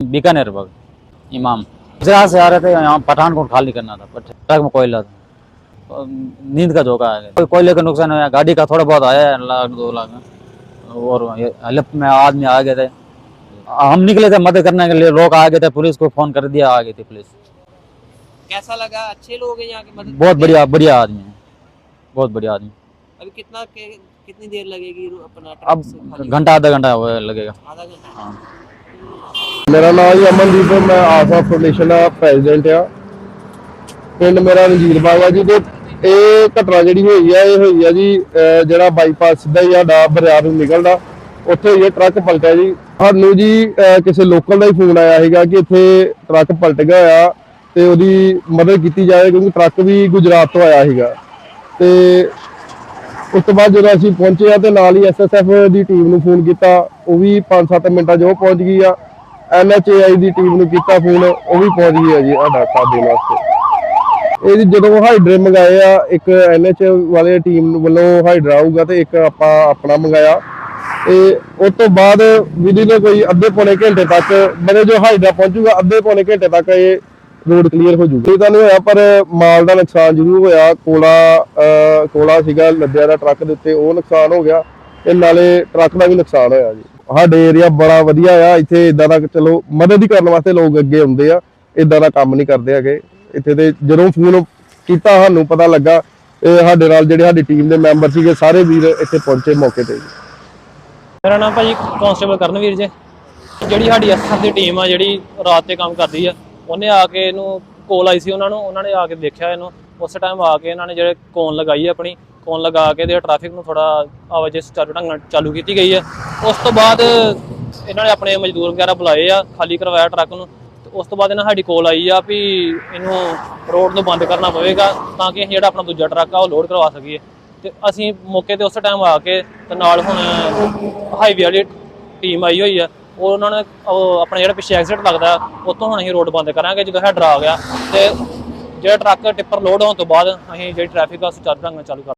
Bikaner bug इमाम। गुजरात से आ रहे थे यहाँ पठानकोट खाली करना था पर ट्रक में कोयला था। नींद का धोखा है कोई कोयले का नुकसान हुआ गाड़ी का थोड़ा बहुत आया लाख दो लाख। और हेल्प में आदमी आ गए थे। हम निकले थे मदद करने के लिए लोग आ गए थे पुलिस को फ़ोन कर दिया आ गई थी पुलिस। कैसा लगा? अच्छे लोग हैं यहाँ के मदद बहुत बढ़िया बढ़िया आदमी है। बहुत बढ़िया आदमी। अभी कितना के, कितनी देर लगेगी अपना अब घंटा आधा घंटा लगेगा। आधा घंटा। हाँ। ਮੇਰਾ ਨਾਮ ਜੀ ਅਮਨਦੀਪ ਹੈ, ਮੈਂ ਆਸਾ ਫਾਊਂਡੇਸ਼ਨ ਦਾ ਪ੍ਰੈਜ਼ੀਡੈਂਟ ਆ। ਪਿੰਡ ਮੇਰਾ ਰਣਜੀਤ ਬਾਗ ਆ ਜੀ ਤੇ ਇਹ ਘਟਨਾ ਜਿਹੜੀ ਹੋਈ ਆ ਇਹ ਹੋਈ ਆ ਜੀ ਜਿਹੜਾ ਬਾਈਪਾਸ ਸਿੱਧਾ ਹੀ ਸਾਡਾ ਬਰਿਆਰ ਨੂੰ ਨਿਕਲਦਾ। ਉੱਥੇ ਇਹ ਟਰੱਕ ਪਲਟਿਆ ਜੀ। ਸਾਨੂੰ ਜੀ ਕਿਸੇ ਲੋਕਲ ਦਾ ਹੀ ਫੋਨ ਆਇਆ ਸੀਗਾ ਕਿ ਇੱਥੇ ਟਰੱਕ ਪਲਟ ਗਿਆ ਆ ਤੇ ਉਹਦੀ ਮਦਦ ਕੀਤੀ ਜਾਵੇ ਕਿਉਂਕਿ ਟਰੱਕ ਵੀ ਗੁਜਰਾਤ ਤੋਂ ਆਇਆ ਸੀਗਾ। ਤੇ ਉਸ ਤੋਂ ਬਾਅਦ ਜਦੋਂ ਅਸੀਂ ਪਹੁੰਚੇ ਆ ਤੇ ਨਾਲ ਹੀ ਐਸਐਸਐਫ ਦੀ ਟੀਮ ਨੂੰ ਫੋਨ ਕੀਤਾ ਉਹ ਵੀ 5-7 ਮਿੰਟਾਂ 'ਚ ਉਹ ਪਹੁੰਚ ਗਈ ਆ। ਐਨਐਚਏਆਈ ਦੀ ਟੀਮ ਨੂੰ ਕੀਤਾ ਫੋਨ ਉਹ ਵੀ ਪਹੁੰਚ ਗਈ ਆ ਜੀ ਸਾਡਾ ਸਾਥ ਦੇਣ ਵਾਸਤੇ। ਇਹ ਜੀ ਜਦੋਂ ਹਾਈਡਰੇ ਮੰਗਾਏ ਆ, ਇੱਕ ਐਨਐਚ ਵਾਲੇ ਟੀਮ ਵੱਲੋਂ ਹਾਈਡਰਾ ਆਊਗਾ ਤੇ ਇੱਕ ਆਪਾਂ ਆਪਣਾ ਮੰਗਾਇਆ। ਤੇ ਉਸ ਤੋਂ ਬਾਅਦ ਵਿਧੀ ਕੋਈ ਅੱਧੇ ਪੌਣੇ ਘੰਟੇ ਤੱਕ ਮਨੇ ਜੋ ਹਾਈਡਰਾ ਪਹੁੰਚੂਗਾ, ਅੱਧੇ ਪੌਣੇ ਘੰਟੇ ਤੱਕ ਇਹ ਰੋਡ ਕਲੀਅਰ ਹੋ ਜੂਗਾ। ਇਹ ਤਾਂ ਨਹੀਂ ਹੋਇਆ, ਪਰ ਮਾਲ ਦਾ ਨੁਕਸਾਨ ਜ਼ਰੂਰ ਹੋਇਆ। ਕੋਲਾ ਕੋਲਾ ਸੀਗਾ, ਲੱਦਿਆ ਦਾ ਟਰੱਕ ਦੇ ਉੱਤੇ, ਉਹ ਨੁਕਸਾਨ ਹੋ ਗਿਆ ਤੇ ਨਾਲੇ ਟਰੱਕ ਦਾ ਵੀ ਨੁਕਸਾਨ ਹੋਇਆ ਜੀ। ਸਾਡੇ ਏਰੀਆ ਬੜਾ ਵਧੀਆ ਆ, ਇੱਥੇ ਇਦਾਂ ਦਾ ਚਲੋ ਮਦਦ ਹੀ ਕਰਨ ਵਾਸਤੇ ਲੋਕ ਅੱਗੇ ਆਉਂਦੇ ਆ ਇਦਾਂ ਦਾ ਕੰਮ ਨਹੀਂ ਕਰਦੇ ਹੈਗੇ। ਇੱਥੇ ਤੇ ਜਦੋਂ ਫੋਨ ਕੀਤਾ ਸਾਨੂੰ, ਪਤਾ ਲੱਗਾ, ਇਹ ਸਾਡੇ ਨਾਲ ਜਿਹੜੇ ਸਾਡੀ ਟੀਮ ਦੇ ਮੈਂਬਰ ਸੀਗੇ, ਸਾਰੇ ਵੀਰ ਇੱਥੇ ਪਹੁੰਚੇ ਮੌਕੇ ਤੇ। ਮੇਰਾ ਨਾਮ ਭਾਜੀ ਕਾਂਸਟੇਬਲ ਕਰਨਵੀਰ ਜੇ। ਜਿਹੜੀ ਸਾਡੀ ਐਸਐਫ ਦੀ ਟੀਮ ਆ, ਜਿਹੜੀ ਰਾਤ ਤੇ ਕੰਮ ਕਰਦੀ ਆ, ਉਹਨੇ ਆ ਕੇ ਇਹਨੂੰ ਕੋਲ ਆਈ ਸੀ ਉਹਨਾਂ ਨੂੰ, ਉਹਨਾਂ ਨੇ ਆ ਕੇ ਦੇਖਿਆ ਇਹਨੂੰ। ਉਸ ਟਾਈਮ ਆ ਕੇ ਇਹਨਾਂ ਨੇ ਜਿਹੜੇ ਕੋਨ ਲਗਾਈ ਆਪਣੀ ਕੋਨ ਲਗਾ ਕੇ ਤੇ ਟ੍ਰੈਫਿਕ ਨੂੰ ਥੋੜਾ ਆਵਾਜਾਈ ਚਾਲੂ ਢੰਗ ਨਾਲ ਚਾਲੂ ਕੀਤੀ ਗਈ ਆ। ਉਸ ਤੋਂ ਬਾਅਦ ਇਹਨਾਂ ਨੇ ਆਪਣੇ ਮਜ਼ਦੂਰ ਵਗੈਰਾ ਬੁਲਾਏ ਆ, ਖਾਲੀ ਕਰਵਾਇਆ ਟਰੱਕ ਨੂੰ। ਤੇ ਉਸ ਤੋਂ ਬਾਅਦ ਇਹਨਾਂ ਸਾਡੀ ਕੋਲ ਆਈ ਆ ਵੀ ਇਹਨੂੰ ਰੋਡ ਨੂੰ ਬੰਦ ਕਰਨਾ ਪਵੇਗਾ ਤਾਂ ਕਿ ਅਸੀਂ ਜਿਹੜਾ ਆਪਣਾ ਦੂਜਾ ਟਰੱਕ ਆ ਉਹ ਲੋਡ ਕਰਵਾ ਸਕੀਏ। ਤੇ ਅਸੀਂ ਮੌਕੇ ਤੇ ਉਸ ਟਾਈਮ ਆ ਕੇ ਤੇ ਨਾਲ ਹੁਣ ਹਾਈਵੇ ਵਾਲੀ ਟੀਮ ਆਈ ਹੋਈ ਆ। ਉਹ ਉਹਨਾਂ ਨੇ, ਉਹ ਆਪਣਾ ਜਿਹੜਾ ਪਿੱਛੇ ਐਕਸੀਡੈਂਟ ਲੱਗਦਾ ਉਤੋਂ ਹੁਣ ਅਸੀਂ ਰੋਡ ਬੰਦ ਕਰਾਂਗੇ ਜਦੋਂ ਹੈਡਰ ਆ ਗਿਆ। ਤੇ ਜਿਹੜਾ ਟਰੱਕ ਟਿੱਪਰ ਲੋਡ ਹੋਣ ਤੋਂ ਬਾਅਦ ਅਸੀਂ ਜਿਹੜੀ ਟ੍ਰੈਫਿਕ ਆ ਉਸ ਚੱਲ ਢੰਗ ਨਾਲ ਚਾਲੂ ਕਰ